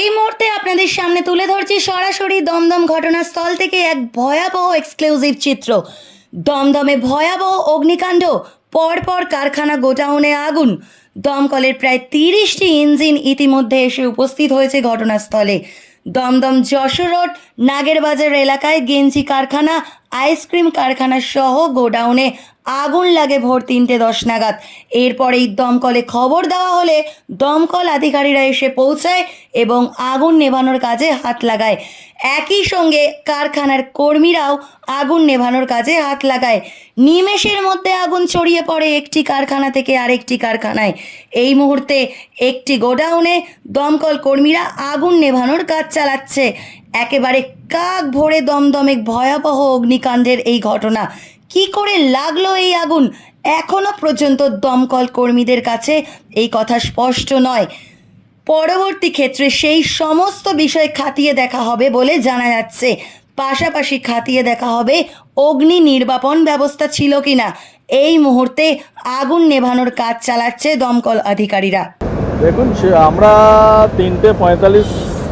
এই মুহূর্তে আপনাদের সামনে তুলে ধরছি সরাসরি দমদম ঘটনাস্থল থেকে এক ভয়াবহ এক্সক্লুসিভ চিত্র। দমদমে ভয়াবহ অগ্নিকাণ্ড, পরপর কারখানা গোডাউনে আগুন। দমকলের প্রায় তিরিশটি ইঞ্জিন ইতিমধ্যে এসে উপস্থিত হয়েছে ঘটনাস্থলে। দমদম যশোর রোড, নাগেরবাজার এলাকায় গেঞ্জি কারখানা আইসক্রিম কারখানা সহ গোডাউনে আগুন লাগে ভোর তিনটে দশ নাগাদ। এরপরেই দমকলে খবর দেওয়া হলে দমকল আধিকারীরা এসে পৌঁছায় এবং আগুন নেভানোর কাজে হাত লাগায়। একই সঙ্গে কারখানার কর্মীরাও আগুন নেভানোর কাজে হাত লাগায়। নিমেষের মধ্যে আগুন ছড়িয়ে পড়ে একটি কারখানা থেকে আরেকটি কারখানায়। এই মুহূর্তে একটি গোডাউনে দমকল কর্মীরা আগুন নেভানোর কাজ চালাচ্ছে। একেবারে কাক ভরে দমদমে ভয়াবহ অগ্নিকাণ্ডের এই ঘটনা। কি করে লাগল এই আগুন? এখনও পর্যন্ত দমকল কর্মীদের কাছে এই কথা স্পষ্ট নয়। পরবর্তী ক্ষেত্রে সেই সমস্ত বিষয় খাতিয়ে দেখা হবে বলে জানা যাচ্ছে। পাশাপাশি খাতিয়ে দেখা হবে অগ্নি নির্বাপন ব্যবস্থা ছিল কিনা। এই মুহূর্তে আগুন নেভানোর কাজ চালাচ্ছে দমকল আধিকারীরা দেখুন আমরা তিনটে পঁয়তাল্লিশ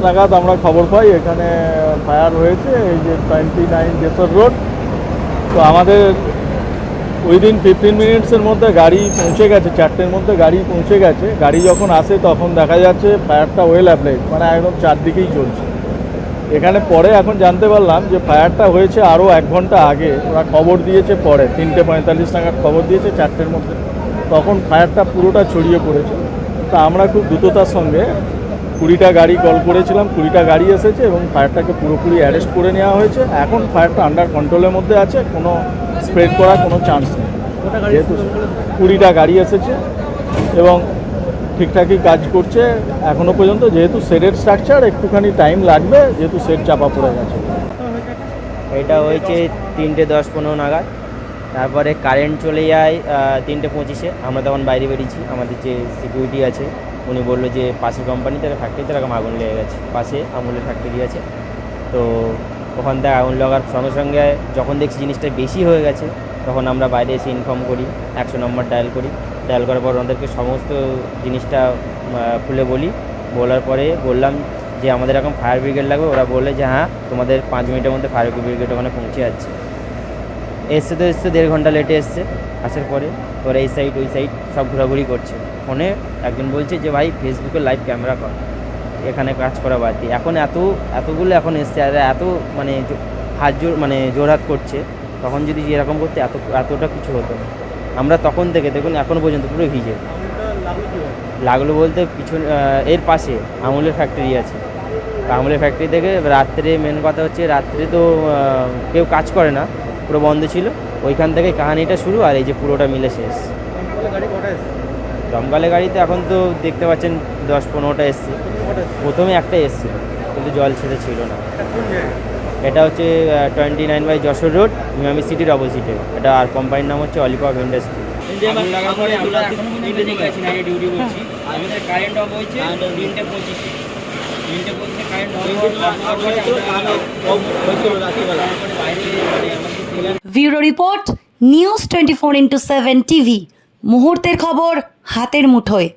নাগাদ আমরা খবর পাই, এখানে ফায়ার হয়েছে, এই যে টোয়েন্টি নাইন জেসর রোড। তো আমাদের উইদিন ফিফটিন মিনিটসের মধ্যে গাড়ি পৌঁছে গেছে, চারটের মধ্যে গাড়ি পৌঁছে গেছে। গাড়ি যখন আসে তখন দেখা যাচ্ছে ফায়ারটা ওয়েল অ্যাপ্লাইড মানে একদম চারদিকেই চলছে। এখানে পরে এখন জানতে পারলাম যে ফায়ারটা হয়েছে আরও এক ঘণ্টা আগে। ওরা খবর দিয়েছে পরে, তিনটে পঁয়তাল্লিশ নাগাদ খবর দিয়েছে চারটের মধ্যে। তখন ফায়ারটা পুরোটা ছড়িয়ে পড়েছে। তা আমরা খুব দ্রুততার সঙ্গে কুড়িটা গাড়ি কল করেছিলাম কুড়িটা গাড়ি এসেছে এবং ফায়ারটাকে পুরোপুরি অ্যারেস্ট করে নেওয়া হয়েছে। এখন ফায়ারটা আন্ডার কন্ট্রোলের মধ্যে আছে কোনো স্প্রেড করার কোনো চান্স নেই। যেহেতু কুড়িটা গাড়ি এসেছে এবং ঠিকঠাকই কাজ করছে এখনও পর্যন্ত যেহেতু শেডের স্ট্রাকচার একটুখানি টাইম লাগবে যেহেতু শেড চাপা পড়ে গেছে। এটা হয়েছে তিনটে দশ পনেরো নাগাদ। তারপরে কারেন্ট চলে যায় তিনটে পঁচিশে। আমরা তখন বাইরে বেরিয়েছি আমাদের যে সিকিউরিটি আছে উনি বলল যে পাশের কোম্পানিতে ফ্যাক্টরিতে এরকম আগুন লেগে গেছে, পাশে আমুলের ফ্যাক্টরি আছে। তো ওখান থেকে আগুন লাগার সঙ্গে সঙ্গে যখন দেখছি জিনিসটা বেশি হয়ে গেছে, তখন আমরা বাইরে এসে ইনফর্ম করি, একশো নম্বর ডায়াল করি। ডায়াল করার পর ওনাদেরকে সমস্ত জিনিসটা খুলে বলি। বলার পরে বললাম যে আমাদের এখন ফায়ার ব্রিগেড লাগবে। ওরা বললে যে হ্যাঁ তোমাদের পাঁচ মিনিটের মধ্যে ফায়ার ব্রিগেড ওখানে পৌঁছে যাচ্ছে। এসছে তো এসছে, দেড় ঘণ্টা লেটে এসছে। আসার পরে ওরা এই সাইড ওই সাইড সব ঘোরাঘুরি করছে। ফোনে একজন বলছে যে, ভাই ফেসবুকে লাইভ ক্যামেরা কর। এখানে কাজ করা বাদ দিয়ে এখন এত, এতগুলো এখন এসছে আর এত মানে হাত জোর মানে জোরহাত করছে, তখন যদি এরকম করতে এত, এতটা কিছু হতো আমরা তখন থেকে দেখুন এখনও পর্যন্ত পুরো ভিজে। লাগল বলতে পিছন এর পাশে আমুলের ফ্যাক্টরি আছে। আমুলের ফ্যাক্টরি থেকে রাত্রে মেন কথা হচ্ছে, রাত্রে তো কেউ কাজ করে না, পুরো বন্ধ ছিল। ওইখান থেকে কাহানিটা শুরু আর এই যে পুরোটা মিলে শেষ। দমকলে গাড়িতে এখন তো দেখতে পাচ্ছেন দশ পনেরোটা এসছে। প্রথমে একটা এসছিল কিন্তু জল ছেড়ে ছিল না। এটা হচ্ছে twenty nine by Jessore road Miami সিটির অপোজিটে এটা আর কোম্পানির নাম হচ্ছে Ollie Pope industry bureau report news twenty four into seven TV মুহূর্তের খবর হাতের মুঠোয়।